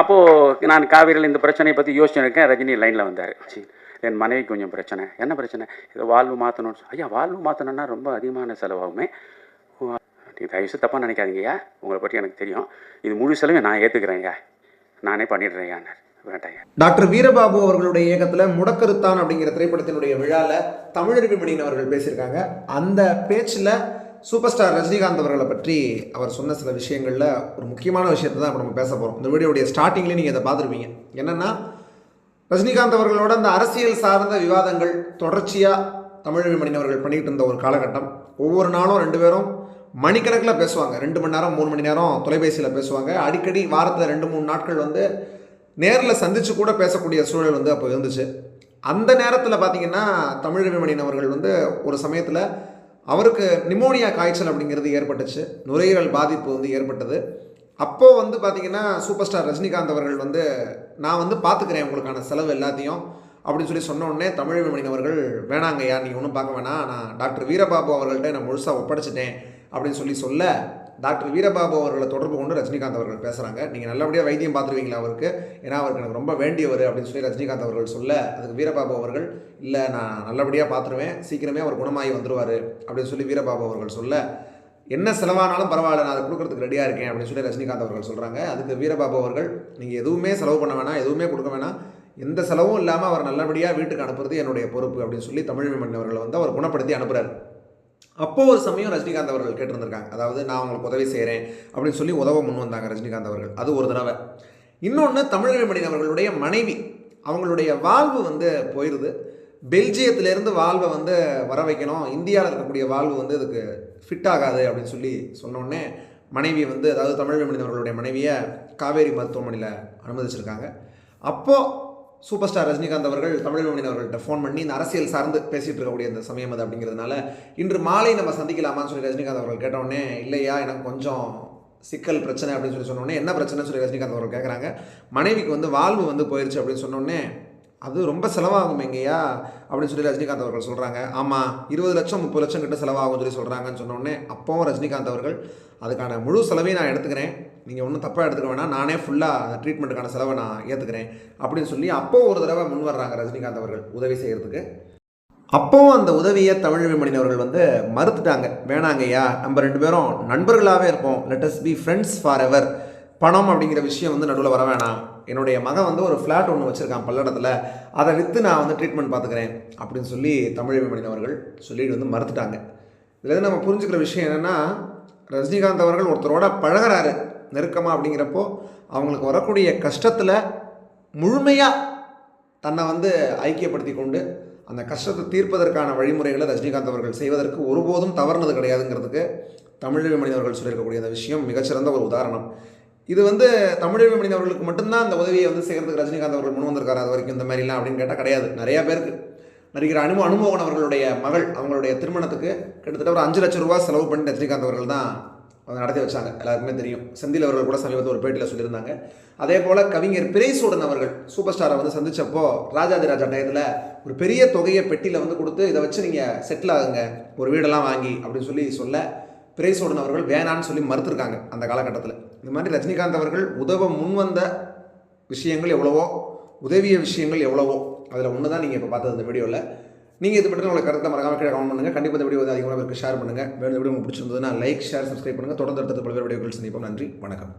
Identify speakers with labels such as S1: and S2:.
S1: அப்போது நான் காவிரியில் இந்த பிரச்சனையை பற்றி யோசிச்சு இருக்கேன் ரஜினி லைனில் வந்தார். என் மனைவி கொஞ்சம் பிரச்சனை. என்ன பிரச்சனை? இதை வாழ்வு மாற்றணும்னு ஐயா வாழ்வு மாற்றணும்னா ரொம்ப அதிகமான செலவாகுமே. நீங்கள் தயவுசு தப்பாக நினைக்காதீங்கய்யா உங்களை பற்றி எனக்கு தெரியும். இது முழு செலவையும் நான் ஏற்றுக்கிறேன்யா நானே பண்ணிடுறேன்யான்னார்
S2: டாக்டர் வீரபாபு அவர்களுடைய இயக்கத்தில் முடக்கருத்தான் அப்படிங்கிற திரைப்படத்தினுடைய விழாவில் தமிழறிவு மணியன் அவர்கள் பேசியிருக்காங்க. அந்த பேச்சில் சூப்பர் ஸ்டார் ரஜினிகாந்த் அவர்களை பற்றி அவர் சொன்ன சில விஷயங்களில் ஒரு முக்கியமான விஷயத்தை தான் இப்போ நம்ம பேச போகிறோம் இந்த வீடியோடைய ஸ்டார்டிங்லேயே நீங்கள் இதை பார்த்துருப்பீங்க. என்னென்னா ரஜினிகாந்த் அவர்களோட அந்த அரசியல் சார்ந்த விவாதங்கள் தொடர்ச்சியாக தமிழக மணியன் பண்ணிகிட்டு பண்ணிக்கிட்டு இருந்த ஒரு காலகட்டம். ஒவ்வொரு நாளும் ரெண்டு பேரும் மணிக்கணக்கில் பேசுவாங்க. ரெண்டு மணி நேரம் மூணு மணி நேரம் தொலைபேசியில் பேசுவாங்க. அடிக்கடி வாரத்தில் ரெண்டு மூணு நாட்கள் வந்து நேரில் சந்தித்து கூட பேசக்கூடிய சூழல் வந்து அப்போ இருந்துச்சு. அந்த நேரத்தில் பார்த்தீங்கன்னா தமிழ் மணியன் அவர்கள் வந்து ஒரு சமயத்தில் அவருக்கு நிமோனியா காய்ச்சல் அப்படிங்கிறது ஏற்பட்டுச்சு. நுரையீரல் பாதிப்பு வந்து ஏற்பட்டது. அப்போது வந்து பார்த்திங்கன்னா சூப்பர் ஸ்டார் ரஜினிகாந்த் அவர்கள் வந்து நான் வந்து பார்த்துக்கிறேன் உங்களுக்கான செலவு எல்லாத்தையும். அப்படின்னு சொல்லி சொன்ன உடனே தமிழ் மணியன் அவர்கள் வேணாங்கய்யா நீங்கள் ஒன்றும் பார்க்க வேணாம். நான் டாக்டர் வீரபாபு அவர்கள்ட்ட நான் முழுசாக ஒப்படைச்சிட்டேன். அப்படின்னு சொல்லி சொல்ல டாக்டர் வீரபாபு அவர்களை தொடர்பு கொண்டு ரஜினிகாந்த் அவர்கள் பேசுகிறாங்க நீங்கள் நல்லபடியாக வைத்தியம் பார்த்துருவீங்களா அவருக்கு? ஏன்னா அவருக்கு எனக்கு ரொம்ப வேண்டியவர் அப்படின்னு சொல்லி ரஜினிகாந்த் அவர்கள் சொல்ல அதுக்கு வீரபாபு அவர்கள் இல்லை நான் நல்லபடியாக பார்த்துருவேன். சீக்கிரமே அவர் குணமாகி வந்துடுவார் அப்படின்னு சொல்லி வீரபாபு அவர்கள் சொல்ல என்ன செலவானாலும் பரவாயில்ல நான் அதை கொடுக்கறதுக்கு ரெடியாக இருக்கேன். அப்படின்னு சொல்லி ரஜினிகாந்த் அவர்கள் சொல்கிறாங்க அதுக்கு வீரபாபு அவர்கள் நீங்கள் எதுவுமே செலவு பண்ண வேணாம் எதுவுமே கொடுக்க வேணாம். எந்த செலவும் இல்லாமல் அவர் நல்லபடியாக வீட்டுக்கு அனுப்புறது என்னுடைய பொறுப்பு. அப்படின்னு சொல்லி தமிழ் மன்னன் வந்து அவர் குணப்படுத்தி அனுப்புகிறார் அப்போது ஒரு சமயம் ரஜினிகாந்த் அவர்கள் கேட்டிருந்திருக்காங்க. அதாவது நான் உங்களுக்கு உதவி செய்கிறேன் அப்படின்னு சொல்லி உதவ முன் வந்தாங்க ரஜினிகாந்த் அவர்கள். அது ஒரு தடவை. இன்னொன்று தமிழக அவர்களுடைய மனைவி. அவங்களுடைய வாழ்வு வந்து போயிடுது பெல்ஜியத்திலேருந்து வாழ்வை வந்து வர வைக்கணும். இந்தியாவில் இருக்கக்கூடிய வாழ்வு வந்து இதுக்கு ஃபிட் ஆகாது அப்படின்னு சொல்லி சொன்னோடனே மனைவி வந்து அதாவது தமிழக அவர்களுடைய மனைவியை காவேரி மருத்துவமனையில் அனுமதிச்சிருக்காங்க. அப்போது சூப்பர் ஸ்டார் ரஜினிகாந்த் அவர்கள் தமிழ் மணி அவர்கள்ட்ட ஃபோன் பண்ணி இந்த அரசியல் சார்ந்து பேசிகிட்டு இருக்கக்கூடிய இந்த சமயம் அது அப்படிங்கிறதுனால இன்று மாலை நம்ம சந்திக்கலாமான்னு சொல்லி ரஜினிகாந்த் அவர்கள் கேட்டவுடனே இல்லையா எனக்கு கொஞ்சம் சிக்கல் பிரச்சனை அப்படின்னு சொல்லி சொன்னோடனே என்ன பிரச்சனைன்னு சொல்லி ரஜினிகாந்த் அவர்கள் கேட்குறாங்க மனைவிக்கு வந்து வாழ்வு வந்து போயிடுச்சு அப்படின்னு சொன்னோடனே அது ரொம்ப செலவாகும் எங்கேயா அப்படின்னு சொல்லி ரஜினிகாந்த் அவர்கள் சொல்கிறாங்க ஆமாம் இருபது லட்சம் முப்பது லட்சம் கிட்ட செலவாகும் சொல்லி சொல்கிறாங்கன்னு சொன்னோடனே அப்போவும் ரஜினிகாந்த் அவர்கள் அதுக்கான முழு செலவையும் நான் எடுத்துக்கிறேன். நீங்கள் ஒன்றும் தப்பாக எடுத்துக்க வேணாம். நானே ஃபுல்லாக ட்ரீட்மெண்ட்டுக்கான செலவை நான் ஏற்றுக்கிறேன் அப்படின்னு சொல்லி அப்போ ஒரு தடவை முன் வர்றாங்க ரஜினிகாந்த் அவர்கள் உதவி செய்கிறதுக்கு அப்போவும் அந்த உதவியை தமிழ் விமணின் அவர்கள் வந்து மறுத்துட்டாங்க. வேணாங்கய்யா நம்ம ரெண்டு பேரும் நண்பர்களாகவே இருப்போம். Let's be friends forever பணம் அப்படிங்கிற விஷயம் வந்து நடுவில் வர வேணாம். என்னுடைய மகன் வந்து ஒரு ஃப்ளாட் ஒன்று வச்சுருக்கான் பல்லடத்தில். அதை விற்று நான் வந்து ட்ரீட்மெண்ட் பார்த்துக்கிறேன் அப்படின்னு சொல்லி தமிழ் விமணின் அவர்கள் சொல்லிட்டு வந்து மறுத்துட்டாங்க. இதில் நம்ம புரிஞ்சுக்கிற விஷயம் என்னென்னா ரஜினிகாந்த் அவர்கள் ஒருத்தரோட பழகுறாரு. நெருக்கமாக அப்படிங்கிறப்போ அவங்களுக்கு வரக்கூடிய கஷ்டத்தில் முழுமையாக தன்னை வந்து ஐக்கியப்படுத்தி கொண்டு அந்த கஷ்டத்தை தீர்ப்பதற்கான வழிமுறைகளை ரஜினிகாந்த் அவர்கள் செய்வதற்கு ஒருபோதும் தவறுனது கிடையாதுங்கிறதுக்கு தமிழக மனிதர்கள் சொல்லியிருக்கக்கூடிய அந்த விஷயம் மிகச்சிறந்த ஒரு உதாரணம். இது வந்து தமிழக மனிதர்களுக்கு மட்டும்தான் அந்த உதவியை வந்து செய்கிறதுக்கு ரஜினிகாந்த் அவர்கள் முன் வந்திருக்காரு. அது வரைக்கும் இந்த மாதிரிலாம் அப்படின்னு கேட்டால் கிடையாது. நிறையா பேருக்கு. நடிகர் அனும அனுமோகன் அவர்களுடைய மகள் அவங்களுடைய திருமணத்துக்கு கிட்டத்தட்ட ஒரு அஞ்சு லட்சம் ரூபா செலவு பண்ணி ரஜினிகாந்த் அவர்கள் தான் அதை நடத்தி வச்சாங்க. எல்லாருக்குமே தெரியும். செந்தில் அவர்கள் கூட சமீபத்தில் ஒரு பேட்டியில் சொல்லியிருந்தாங்க. அதே போல் கவிஞர் பிரைசூடன் அவர்கள் சூப்பர் ஸ்டாரை வந்து சந்திச்சப்போ ராஜாதிராஜா டயத்தில் ஒரு பெரிய தொகையை பெட்டியில் வந்து கொடுத்து இதை வச்சு நீங்கள் செட்டில் ஆகுங்க. ஒரு வீடெல்லாம் வாங்கி அப்படின்னு சொல்லி சொல்ல பிரைசூடன் அவர்கள் வேணான்னு சொல்லி மறுத்துருக்காங்க அந்த காலகட்டத்தில். இந்த மாதிரி ரஜினிகாந்த் அவர்கள் உதவ முன்வந்த விஷயங்கள் எவ்வளவோ உதவிய விஷயங்கள் எவ்வளவோ அதில் ஒன்று தான் நீங்கள் இப்போ பார்த்தது இந்த வீடியோவில் நீங்கள் இது பற்றி உங்களுக்கு கருத்தை மறக்காமல் கீழே கமெண்ட் பண்ணுங்கள் கண்டிப்பாக இந்த வீடியோ வந்து அதிகமாக பேருக்கு ஷேர் பண்ணுங்கள் வேறு வீடியோ உங்களுக்கு பிடிச்சிருந்ததுன்னா லைக் ஷேர் சப்ஸ்கிரைப் பண்ணுங்கள் தொடர்ந்து அடுத்த பல்வேறு வீடியோக்கள் சந்திப்போம். நன்றி. வணக்கம்.